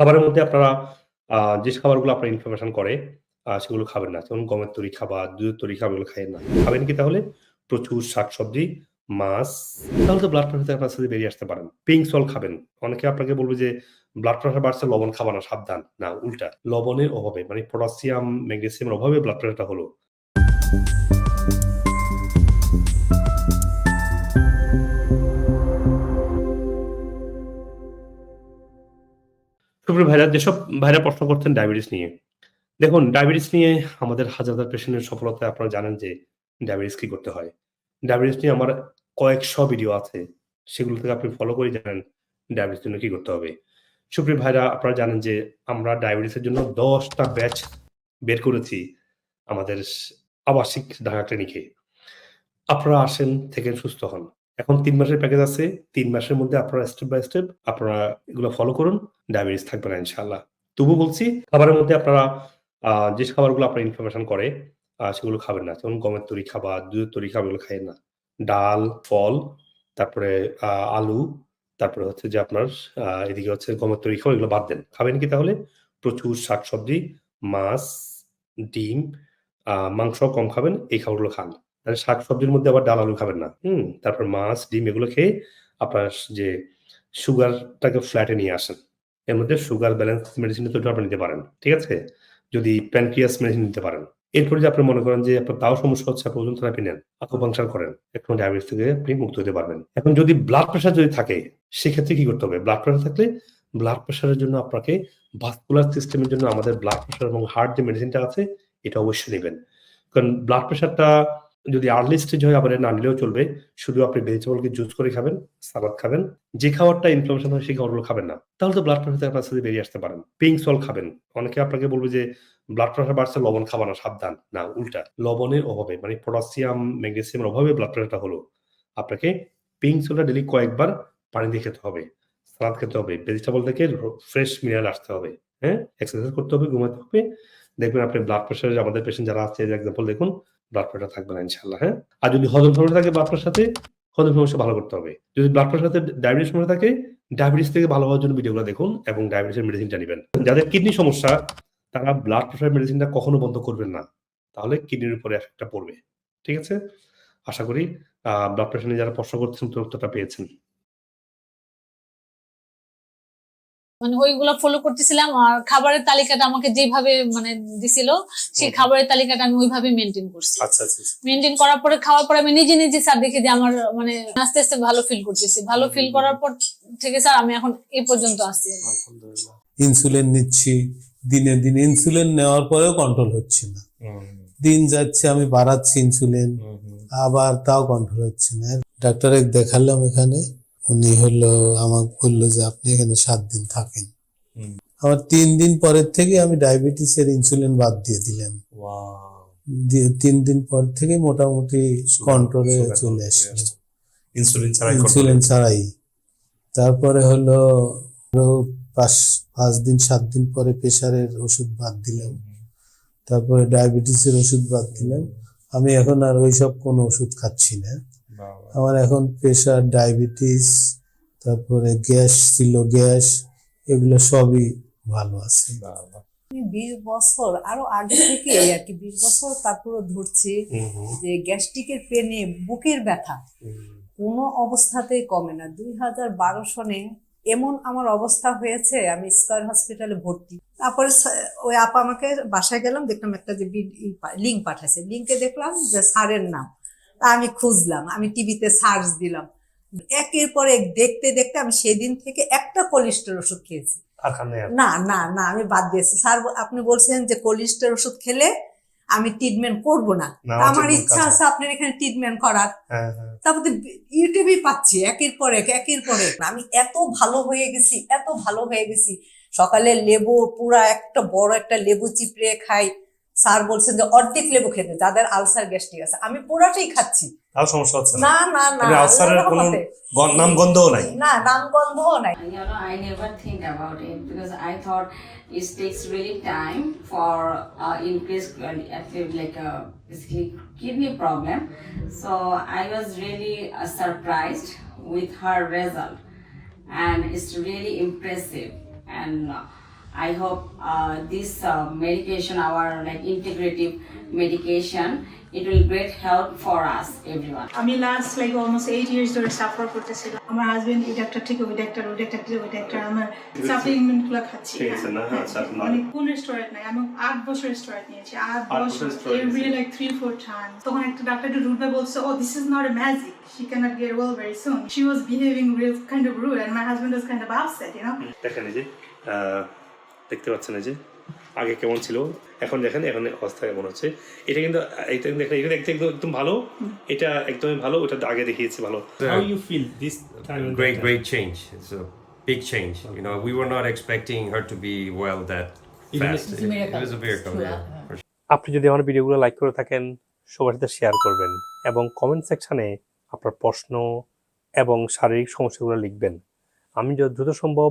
খাবারের মধ্যে আপনারা যে খাবারগুলো আপনার ইনফ্লামেশন করে সেগুলো খাবেন না। যেমন গমের তৈরি খাবার, দুধের তৈরি খাবারগুলো খাইয়েন না। খাবেন কি তাহলে? প্রচুর শাকসবজি, মাছ। তাহলে তো ব্লাড প্রেশার আপনার সাথে বেরিয়ে আসতে পারেন। পিঙ্ক সল্ট খাবেন। অনেকে আপনাকে বলবে যে ব্লাড প্রেশার বাড়ছে লবণ খাবা না সাবধান। না উল্টা। লবণের অভাবে মানে পটাসিয়াম, ম্যাগনেসিয়ামের অভাবে ব্লাড প্রেশারটা হলো। সুপ্রিয় ভাইরা যেসব ভাইরা প্রশ্ন করছেন ডায়াবেটিস নিয়ে। দেখুন ডায়াবেটিস নিয়ে আমাদের হাজার, হাজার পেশেন্টের সফলতায় আপনারা জানেন যে ডায়াবেটিস কি করতে হয়। ডায়াবেটিস নিয়ে আমার কয়েকশ ভিডিও আছে। সেগুলো থেকে আপনি ফলো করে জানেন ডায়াবেটিস জন্য কি করতে হবে। সুপ্রিয় ভাইরা আপনারা জানেন যে আমরা ডায়াবেটিসের জন্য দশটা ব্যাচ বের করেছি আমাদের আবাসিক ঢাকা ক্লিনিকে। আপনারা আসেন থেকে সুস্থ হন। এখন তিন মাসের প্যাকেজ আছে। তিন মাসের মধ্যে আপনারা স্টেপ বাই স্টেপ আপনারা এগুলো ফলো করুন। ডায়াবেটিস থাকবে না ইনশাআল্লাহ। তবু বলছি খাবারের মধ্যে আপনারা যে খাবারগুলো আপনার ইনফরমেশন করে সেগুলো খাবেন না। যেমন গমের তৈরি খাবার, দুধের তৈরি খাবারগুলো খাইয়েন না। ডাল, ফল, তারপরে আলু, তারপরে হচ্ছে যে আপনার এদিকে হচ্ছে গমের তৈরি খাবার এগুলো বাদ দেন। খাবেন কি তাহলে? প্রচুর শাকসবজি, মাছ, ডিম, মাংস কম খাবেন। এই খাবারগুলো খান। মানে শাকসবজির মধ্যে আবার ডাল, আলু খাবেন না। হুম? তারপর মাছ, ডিম এগুলো খেয়ে আপনার যে সুগারটাকে ফ্ল্যাটে নিয়ে আসেন। এর মধ্যে সুগার ব্যালেন্স মেডিসিন তো আপনি নিতে পারেন। ঠিক আছে? যদি প্যানক্রিয়াস মেডিসিন নিতে পারেন। এরপরে যদি আপনি মনে করেন যে আপনার তাও সমস্যা হচ্ছে আপনি ওজন থেরাপি নেন, আকুপাঙ্কচার করেন। এখন ডায়াবেটিস থেকে আপনি মুক্ত হতে পারবেন। এখন যদি ব্লাড প্রেশার যদি থাকে সেক্ষেত্রে কি করতে হবে? ব্লাড প্রেশার থাকলে ব্লাড প্রেশারের জন্য আপনাকে ভাস্কুলার সিস্টেমের জন্য আমাদের ব্লাড প্রেশার এবং হার্ট যে মেডিসিনটা আছে এটা অবশ্যই নিবেন। কারণ ব্লাড প্রেশারটা যদি আর্লি স্টেজ হয় আবার না নিলেও চলবে। শুধু আপনি ভেজিটেবলকে জুস করে খাবেন, সালাদ খাবেন। যে খাবারটা ইনফ্লামেশন হয় সেই খাবারগুলো খাবেন না। তাহলে তো ব্লাড প্রেশার আপনার সাথে বেরিয়ে আসতে পারেন। পিঙ্ক সল খাবেন। অনেকে আপনাকে বলবে যে ব্লাড প্রেশার বাড়ছে লবণ খাবা না সাবধান। না উল্টা। লবণের অভাবে মানে পটাসিয়াম, ম্যাগনেসিয়ামের অভাবে ব্লাড প্রেশারটা হলো। আপনাকে পিঙ্ক সলটা ডেলি কয়েকবার পানি দিয়ে খেতে হবে। সালাদ খেতে হবে। ভেজিটেবল থেকে ফ্রেশ মিনারেল আসতে হবে। হ্যাঁ? এক্সারসাইজ করতে হবে, ঘুমাতে হবে। দেখবেন আপনি ব্লাড প্রেশার আমাদের পেশেন্ট যারা আছে এক্সাম্পল দেখুন ব্লাড প্রেশার থাকবে না ইনশাল্লাহ হ্যাঁ? আর যদি হজম সমস্যা থাকে ব্লাড প্রেশার সাথে হজম সমস্যা ভালো করতে হবে। যদি ব্লাড প্রেশার সাথে ডায়াবেটিস সমস্যা থাকে ডায়াবেটিস থেকে ভালো হওয়ার জন্য ভিডিওগুলো দেখুন এবং ডায়াবেটিসের মেডিসিনটা জানিবেন যাদের কিডনি সমস্যা, তারা ব্লাড প্রেশার মেডিসিনটা কখনো বন্ধ করবেন না। তাহলে কিডনির উপরে এফেক্টটা পড়বে। ঠিক আছে? আশা করি ব্লাড প্রেশার নিয়ে যারা প্রশ্ন করছেন, উত্তরটা পেয়েছেন। মানে ওইগুলো ফলো করতেছিলাম আর খাবারের তালিকাটা আমাকে যেভাবে মানে দিছিল সেই খাবারের তালিকাটা আমি ওইভাবে মেনটেন করছি। আচ্ছা, আচ্ছা, আচ্ছা। মেনটেন করার পরে খাওয়ার পরে আমি নিজে, নিজে স্যার দেখি যে আমার মানে আস্তে, আস্তে ভালো ফিল করতেছি। ভালো ফিল করার পর থেকে স্যার আমি এখন এই পর্যন্ত আসছি। ইনসুলিন নিচ্ছি দিনে দিনে ইনসুলিন নেওয়ার পরেও কন্ট্রোল হচ্ছে না দিন যাচ্ছে আমি বাড়াচ্ছি ইনসুলিন। আবার তাও কন্ট্রোল হচ্ছে না ডাক্তারে দেখালাম এখানে উনি হলো আমাকে বলল যে আপনি এখানে সাত দিন থাকেন। আমার তিন দিন পরের থেকে আমি ডায়াবেটিসের ইনসুলিন বাদ দিয়ে দিলাম। তিন দিন পর থেকে মোটামুটি কন্ট্রোলে চলে আসলো ইনসুলিন ছাড়াই ইনসুলিন ছাড়াই। তারপরে হলো পাঁচ পাঁচ দিন সাত দিন পরে প্রেশারের ওষুধ বাদ দিলাম। তারপরে ডায়াবেটিসের ওষুধ বাদ দিলাম। আমি এখন আর ওইসব কোনো ওষুধ খাচ্ছি না। আমার এখন প্রেশার ডায়াবেটিস তারপরে গ্যাস ছিল গ্যাস এগুলো সবই ভালো আছে। বিশ বছর আরও আগে থেকে আর কি বিশ বছর তারপরে ধরছি যে গ্যাস্ট্রিকের পেনে বুকের ব্যথা। কোনো অবস্থাতেই কমে না। দুই হাজার বারো সনে এমন আমার অবস্থা হয়েছে আমি স্কয়ার হসপিটালে ভর্তি। তারপরে ওই আপা আমাকে বাসায় গেলাম দেখলাম একটা যে লিঙ্ক পাঠাইছে। লিঙ্কে দেখলাম যে স্যারের নাম। তা আমি খুঁজলাম আমি টিভিতে সার্চ দিলাম। একের পর এক দেখতে দেখতে আমি সেদিন থেকে একটা কোলেস্টেরল ওষুধ খেয়েছি? না না না আমি বাদ দিয়েছি। স্যার আপনি বলছেন যে কোলেস্টেরল ওষুধ খেলে আমি ট্রিটমেন্ট করব না। না, আমার ইচ্ছা আছে আপনার এখানে ট্রিটমেন্ট করার। হ্যাঁ, হ্যাঁ। তারপরে ইউটিউবে পাচ্ছি একের পর এক একের পর এক। আমি এত ভালো হয়ে গেছি এত ভালো হয়ে গেছি। সকালে লেবু পুরা একটা বড় একটা লেবু চিপড়ে খাই। স্যার বলছেন যে অর্ধেক লেবু খেতে যাদের আলসার গ্যাস্ট্রিক আছে আমি পুরাটাই খাচ্ছি তাও সমস্যা হচ্ছে না না না না মানে আলসারের কোনো নাম গন্ধও নাই না নাম গন্ধও নাই You know, I never think about it because I thought it takes really time for uh, increase uh, like a basically kidney problem. So I was really uh, surprised with her result, and it's really impressive. And uh, I hope uh, this uh, medication, our like integrative medication, it will great help for us everyone. আমি last like almost eight years ধরে suffer করতেছিলাম। আমার husband এই doctor থেকে ওই doctor ওই doctor থেকে ওই ডাক্তার আমার সাপ্লিমেন্টগুলো খাচ্ছি। মানে কোন স্টোরেট নাই আমি আট বছর স্টোরেট নিয়েছি। আট বছর every. Like three four time তখন একটা ডাক্তার একটু রুড ভাই বলছে ও this is not a magic she can't get well very soon she was behaving real kind of rude and my husband was kind of upset you know দেখেন যে দেখতে পাচ্ছেন এই যে আগে কেমন ছিল এখন দেখেন এখন অবস্থা কেমন হচ্ছে এটা কিন্তু এটা কিন্তু দেখেন, এটা দেখতে একদম একদম ভালো এটা একদমই ভালো ওটা আগে দেখিয়েছি ভালো How you feel this time great, great change. It's a big change. You know, we were not expecting her to be well that fast. It, it was a miracle. আপনি যদি আমার ভিডিওগুলো লাইক করে থাকেন সবার সাথে শেয়ার করবেন এবং কমেন্ট সেকশনে আপনার প্রশ্ন এবং শারীরিক সমস্যাগুলো লিখবেন আমি যত দ্রুত সম্ভব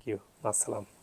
থ্যাংক ইউ আসসালাম